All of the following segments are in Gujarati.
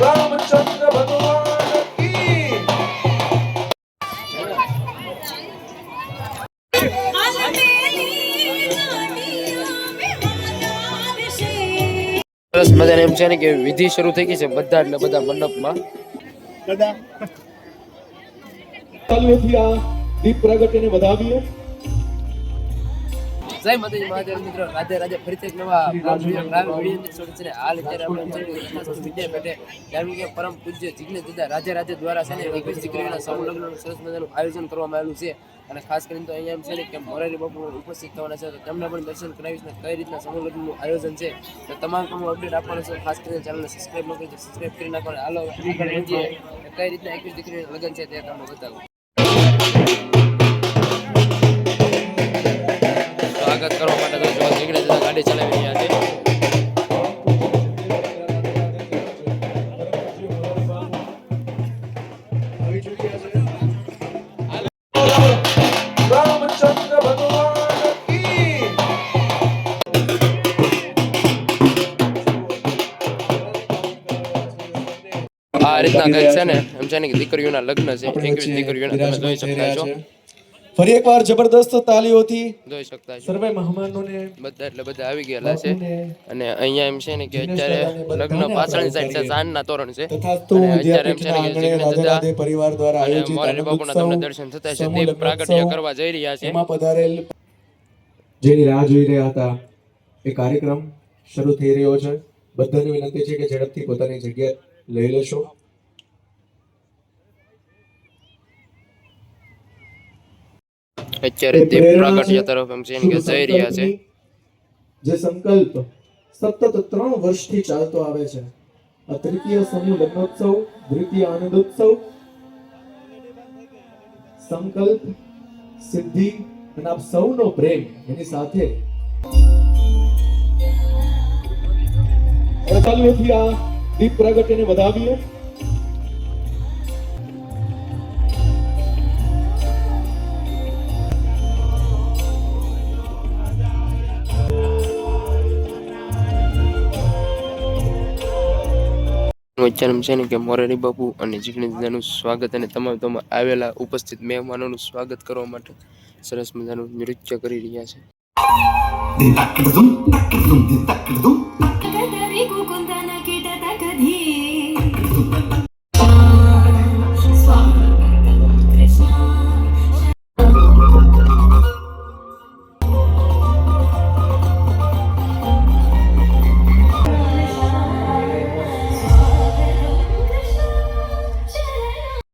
રામચંદ્ર ભગવાન કી સરસ મજાને એમ છે ને કે વિધિ શરૂ થઈ ગઈ છે બધા એટલે બધા મંડપમાં. દાદા દીપ પ્રાગટ્યને વધાવીએ. જય માતાજી મહાદેવ મિત્રો. રાધે રાધે ફરીથી એક નવા છે હાલ અત્યારે આપણે કે પરમ પૂજ્ય જિજ્ઞેશ દાદા રાધે રાધે દ્વારા છે ને એકવીસ દીકરીઓના સમૂહ સરસ મજાનું આયોજન કરવામાં આવેલું છે. અને ખાસ કરીને તો અહીંયા એમ છે ને કે મોરારી બાપુ ઉપસ્થિત થવાના છે, તો તમને પણ દર્શન કરાવીશ ને કઈ રીતના સમૂહ આયોજન છે, તો તમામ કામો અપડેટ આપવાનું છે. ખાસ કરીને ચેનલને સબસ્ક્રાઈબ ન કરી સબસ્ક્રાઈબ કરી નાખો હાલો કઈ રીતના એકવીસ દીકરીઓના લગ્ન છે તે તમને બતાવું. આ રીતના કંઈક છે ને એમ છે ને કે દીકરીઓના લગ્ન છે. એકવીસ દીકરીઓના તમે જોઈ શકતા છો. ફરી એકવાર જબરદસ્ત તાલીઓથી જોઈ શકતા છો. સર્વે મહેમાનોને બધા એટલે બધા આવી ગયેલા છે. અને અહીંયા એમ છે ને કે અત્યારે લગ્ન પાછળની સાઈડ છે સાંજના તોરણ છે. અને અત્યારે એમ છે ને કે રાધે પરિવાર દ્વારા આયોજિત મોરારી બાપુના તમને દર્શન થતા છે તે પ્રાગટ્ય કરવા જઈ રહ્યા છે. એમાં પધારેલ જેની રાહ જોઈ રહ્યા હતા એ કાર્યક્રમ શરૂ થઈ રહ્યો છે. બધાને વિનંતી છે કે ઝડપથી પોતાની જગ્યા લઈ લેશો. અત્યારે તે પ્રાગટ્ય તરફ એમ છે કે જઈ રહ્યા છે. જે સંકલ્પ સતત ત્રણ વર્ષથી ચાલતો આવે છે. આ તૃતીય સમૂહ લગ્નોત્સવ દ્વિતીય આનંદોત્સવ સંકલ્પ સિદ્ધિ અને આપ સૌનો પ્રેમ એની સાથે પ્રાગટ્યને વધાવીએ. વચન છે ને કે મોરારી બાપુ અને જીગ્નેશ દાદાનું સ્વાગત અને તમામ તમામ આવેલા ઉપસ્થિત મહેમાનોનું સ્વાગત કરવા માટે સરસ મજાનું નૃત્ય કરી રહ્યા છે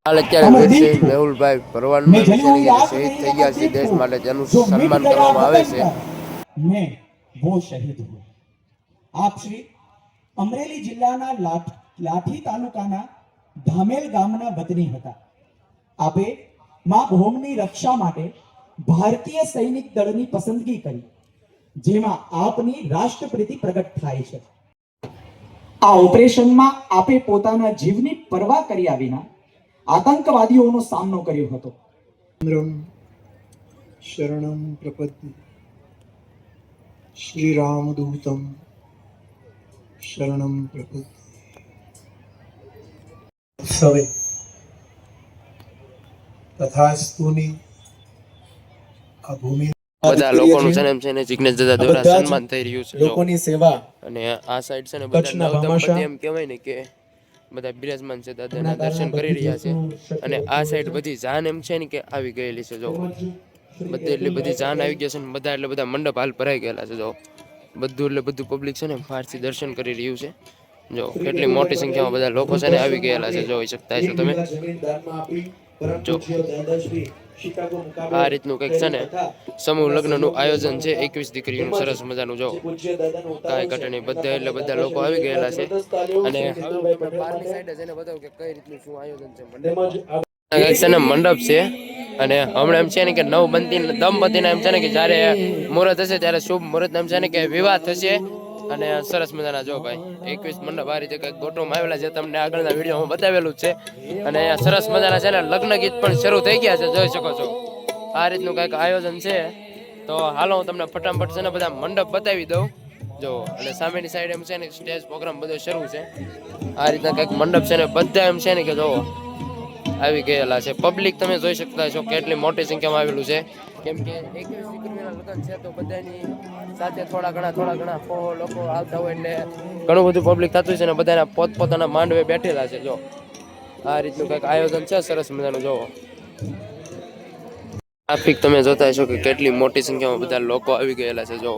હાલ અત્યારે વીરસિંહ મેહુલભાઈ ભરવાડમાં શહીદ થઈ ગયા છે દેશ માટે જેનું સન્માન કરવામાં આવે છે. મેં વો શહીદ હું આપ શ્રી અમરેલી જિલ્લાના લાઠી તાલુકાના ધામેલ ગામના વતની હતા. આપે મા ભોમની રક્ષા માટે ભારતીય સૈનિક દળની પસંદગી કરી જેમાં આપની રાષ્ટ્રપ્રીતિ પ્રગટ થાય છે. આ ઓપરેશનમાં આપે પોતાના જીવની પરવા કર્યા વિના આતંકવાદીઓનો સામનો કર્યો હતો. શરણમ પ્રપદ્ય. શ્રી રામદૂતમ શરણમ પ્રપદ્ય. સવે. તથાસ્તુની આ ભૂમિ બધા લોકોનું છે. ને એમ છે ને જિગ્નેશ દાદા દ્વારા સન્માન થઈ રહ્યું છે લોકોની સેવા અને આ સાઈડ છે ને બધા એમ કહેવાય ને કે બધા બિરાજમાન છે દાદાના દર્શન કરી રહ્યા છે. અને આ સાઈડ બધી જાન એમ છે ને કે આવી ગયેલી છે જો. બધી એટલે બધી જાન આવી ગઈ છે ને બધા એટલે બધા મંડપ હાલ ભરાઈ ગયેલા છે જો. બધું એટલે બધું પબ્લિક છે ને બહારથી દર્શન કરી રહ્યું છે. જો કેટલી મોટી સંખ્યામાં બધા લોકો છે ને આવી ગયેલા છે જોઈ શકતા છો તમે. જો. આ રીતનું કંઈક છે ને સમૂહ લગ્નનું આયોજન છે એકવીસ દીકરીનું સરસ મજાનું જો. કાંઈ ઘટની બધા એટલે બધા લોકો આવી ગયેલા છે. અને બહારની માટે. સાઈડે જઈને બતાવું કે કઈ રીતનું શું આયોજન છે મંડપ કંઈક છે ને મંડપ છે. અને હમણાં એમ છે ને કે નવ બંતી દંપતીના એમ છે ને કે જ્યારે મુહૂર્ત હશે ત્યારે શુભ મુહૂર્ત એમ છે ને કે વિવાહ થશે. અને સરસ મજાના જો ભાઈ, એકવીસ મંડપ આ રીતે કંઈક ગોઠવવામાં આવેલા છે. તમને આગળના વિડીયોમાં બતાવેલું છે. અને સરસ મજાના છે ને, લગ્ન ગીત પણ શરૂ થઈ ગયા છે, જોઈ શકો છો. આ રીતનું કંઈક આયોજન છે. તો હાલો, હું તમને ફટાફટ છે ને બધા મંડપ બતાવી દઉં. જો, અને સામેની સાઈડ એમ છે ને, સ્ટેજ પ્રોગ્રામ બધો શરૂ છે. આ રીતના કંઈક મંડપ છે ને, બધા એમ છે ને કે જો, આવી ગયેલા છે. પબ્લિક તમે જોઈ શકતા છો કેટલી મોટી સંખ્યામાં આવેલું છે. કેમ કે એકવીસ દીકરીઓના લગ્ન છે, તો બધાની સાથે થોડા ઘણા થોડા ઘણા લોકો આવતા હોય એટલે ઘણું બધું પબ્લિક થતું છે ને બધાના પોતપોતાના માંડવે બેઠેલા છે, જો. આ રીતનું કંઈક આયોજન છે, સરસ મજાનું, જોવો. ટ્રાફિક તમે જોતા હશો કે કેટલી મોટી સંખ્યામાં બધા લોકો આવી ગયેલા છે જો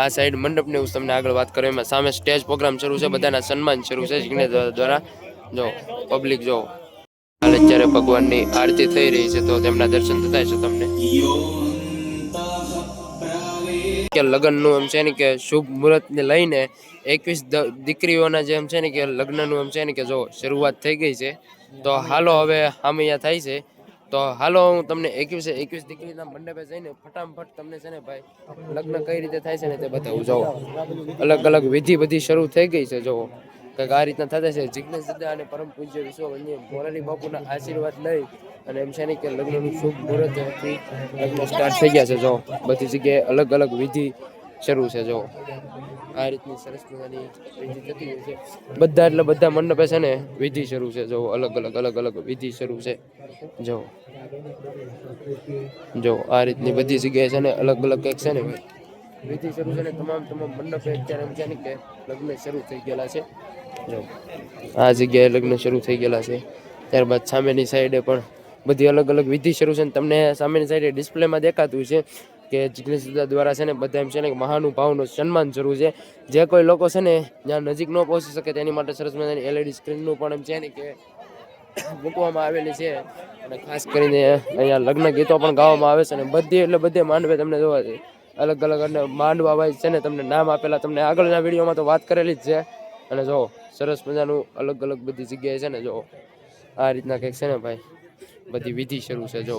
આ સાઈડ મંડપની હું તમને આગળ વાત કરું, એમાં સામે સ્ટેજ પ્રોગ્રામ શરૂ છે, બધાના સન્માન શરૂ છે જિગ્નેશ દ્વારા. જો પબ્લિક જો હાલ જ્યારે ભગવાનની આરતી થઈ રહી છે તો તેમના દર્શન થતા છે તમને. કે લગ્નનું એમ છે ને કે શુભ મુહૂર્તને લઈને એકવીસ દીકરીઓના જે એમ છે ને કે લગ્નનું એમ છે ને કે જો શરૂઆત થઈ ગઈ છે, તો હાલો હવે હામૈયા થાય છે. તો હાલો હું તમને એકવીસે, એકવીસ દીકરીના મંડપે જઈને ફટાફટ તમને છે ને ભાઈ લગ્ન કઈ રીતે થાય છે ને તે બતાવું. જોવો અલગ અલગ વિધિ બધી શરૂ થઈ ગઈ છે જોવો કંઈક આ રીતના થતા છે. જિજ્ઞેશ દાદા અને પરમ પૂજ્ય વિશ્વ વન્ય મોરારી બાપુના આશીર્વાદ લઈ અને એમ છે ને કે લગ્નનું શુભ મુહૂર્તથી લગ્ન સ્ટાર્ટ થઈ ગયા છે. જો, બધી જગ્યાએ અલગ અલગ વિધિ શરૂ છે. જો, આ રીતની સરસ મજાની વિધિ થતી હોય છે. બધા એટલે બધા મંડપે છે ને વિધિ શરૂ છે. જો, અલગ અલગ અલગ અલગ વિધિ શરૂ છે. જો જો, આ રીતની બધી જગ્યાએ છે ને અલગ અલગ કંઈક છે ને વિધિ શરૂ છે ને તમામ તમામ મંડપે અત્યારે એમ છે ને કે લગ્ન શરૂ થઈ ગયેલા છે. જો આ જગ્યાએ લગ્ન શરૂ થઈ ગયેલા છે. ત્યારબાદ સામેની સાઈડે પણ બધી અલગ અલગ વિધિ શરૂ છે ને તમને સામેની સાઈડે ડિસ્પ્લેમાં દેખાતું છે કે જિગ્નેશ દ્વારા છે ને બધા એમ છે ને મહાનુભાવનું સન્માન શરૂ છે. જે કોઈ લોકો છે ને જ્યાં નજીક ન પહોંચી શકે તેની માટે સરસ મજાની એલઈડી સ્ક્રીનનું પણ એમ છે ને કે મૂકવામાં આવેલી છે. અને ખાસ કરીને અહીંયા લગ્ન ગીતો પણ ગાવામાં આવે છે અને બધી એટલે બધે માંડવે તમને જોવા છે અલગ અલગ અને માંડવા વાઇઝ છે ને તમને નામ આપેલા તમને આગળના વિડીયોમાં તો વાત કરેલી જ છે. અને જો, સરસ મજાનું અલગ અલગ બધી જગ્યાએ છે ને જો, આ રીતના કંઈક છે ને ભાઈ, બધી વિધિ શરૂ છે, જો.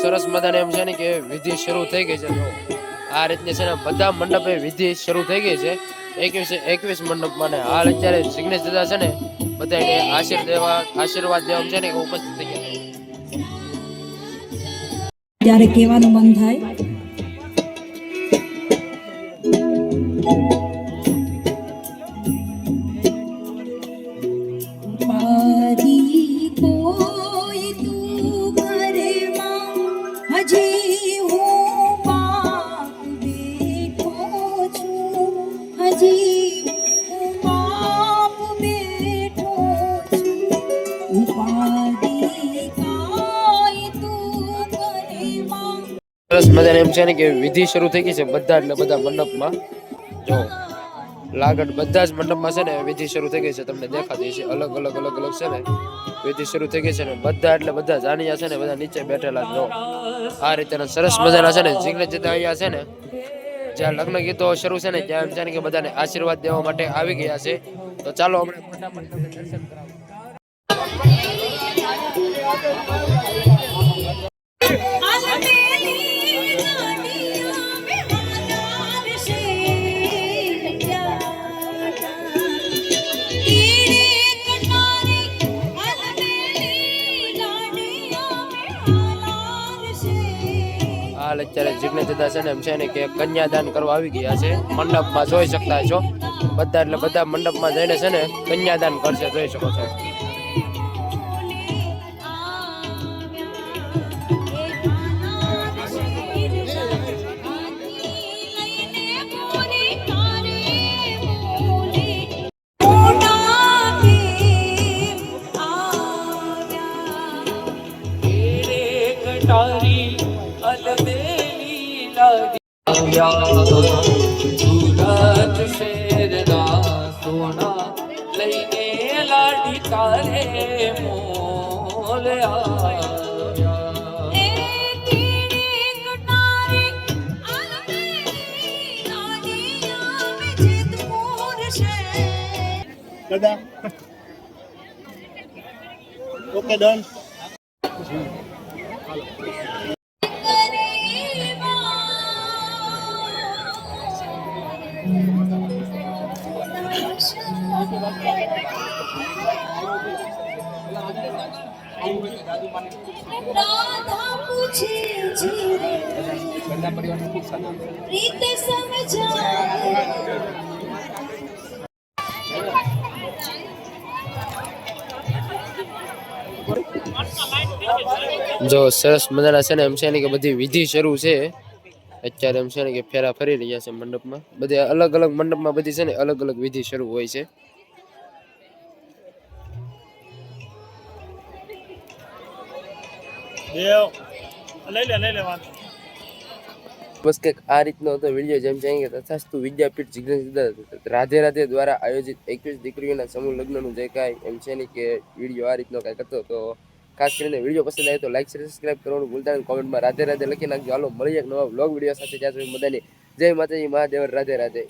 સરસ મજાને એમ છે ને કે વિધિ શરૂ થઈ ગઈ છે આ રીતની છે ને બધા મંડપે વિધિ શરૂ થઈ ગઈ છે. એકવીસ એકવીસ મંડપ મને હાલ અત્યારે જિગ્નેશ દાદા છે ને બધાને આશીર્વાદ દેવા આશીર્વાદ દેવા છે ને ઉપસ્થિત થઈ ગયા ત્યારે કહેવાનું મન થાય સરસ મજાને એમ છે ને કે વિધિ શરૂ થઈ ગઈ છે બધા એટલે બધા મંડપમાં. જો, લાગડ બધા જ મંડપમાં છે ને વિધિ શરૂ થઈ ગઈ છે, તમને દેખાતી છે અલગ અલગ અલગ અલગ છે ને વિધિ શરૂ થઈ ગઈ છે ને બધા એટલે બધા જાણ્યા છે ને, બધા નીચે બેઠેલા જો. આ રીતેના સરસ મજાના છે ને જિગ્નેશ જતા અહીંયા છે ને, જ્યાં લગ્ન ગીતો શરૂ છે ને, ત્યાં એમ છે ને કે બધાને આશીર્વાદ દેવા માટે આવી ગયા છે. તો ચાલો હમણાં ફટાફટ દર્શન કરાવું. અત્યારે જિગ્નેશ દાદા છે ને એમ છે ને કે કન્યાદાન કરવા આવી ગયા છે. મંડપમાં જોઈ શકતા છો. બધા એટલે બધા મંડપમાં જઈને છે ને કન્યાદાન કરશે, જોઈ શકો છો. કટારી ઝુલત શેરના સોના લઈને લાડી તારે મોલ આવ્યા દાદા ઓકે રીત જો સરસ મજાના છે ને એમ છે ને કે બધી વિધિ શરૂ છે. અત્યારે એમ છે ને કે ફેરા ફરી રહ્યા છે મંડપમાં. બધે અલગ અલગ મંડપમાં બધી છે ને અલગ અલગ વિધિ શરૂ હોય છે. લઈ લે લઈ લે, વાંધો બસ કંઈક આ રીતનો હતો વીડિયો જેમ કે તથાસ્તુ વિદ્યાપીઠ જિજ્ઞેશ રાધે રાધે દ્વારા આયોજિત એકવીસ દીકરીઓના સમૂહ લગ્નનું જે કાંઈ એમ છે ને કે વીડિયો આ રીતનો કાંઈક હતો, તો ખાસ કરીને વીડિયો પસંદ આવે તો લાઈક શેર સબસ્ક્રાઈબ કરવાનું ભૂલતા નહીં. કોમેન્ટમાં રાધે રાધે લખી નાખજો. હાલો, મળીએ એક નવા બ્લોગ વીડિયો સાથે. ત્યાં સુધી બધાની જય માતાજી, મહાદેવ, રાધે રાધે.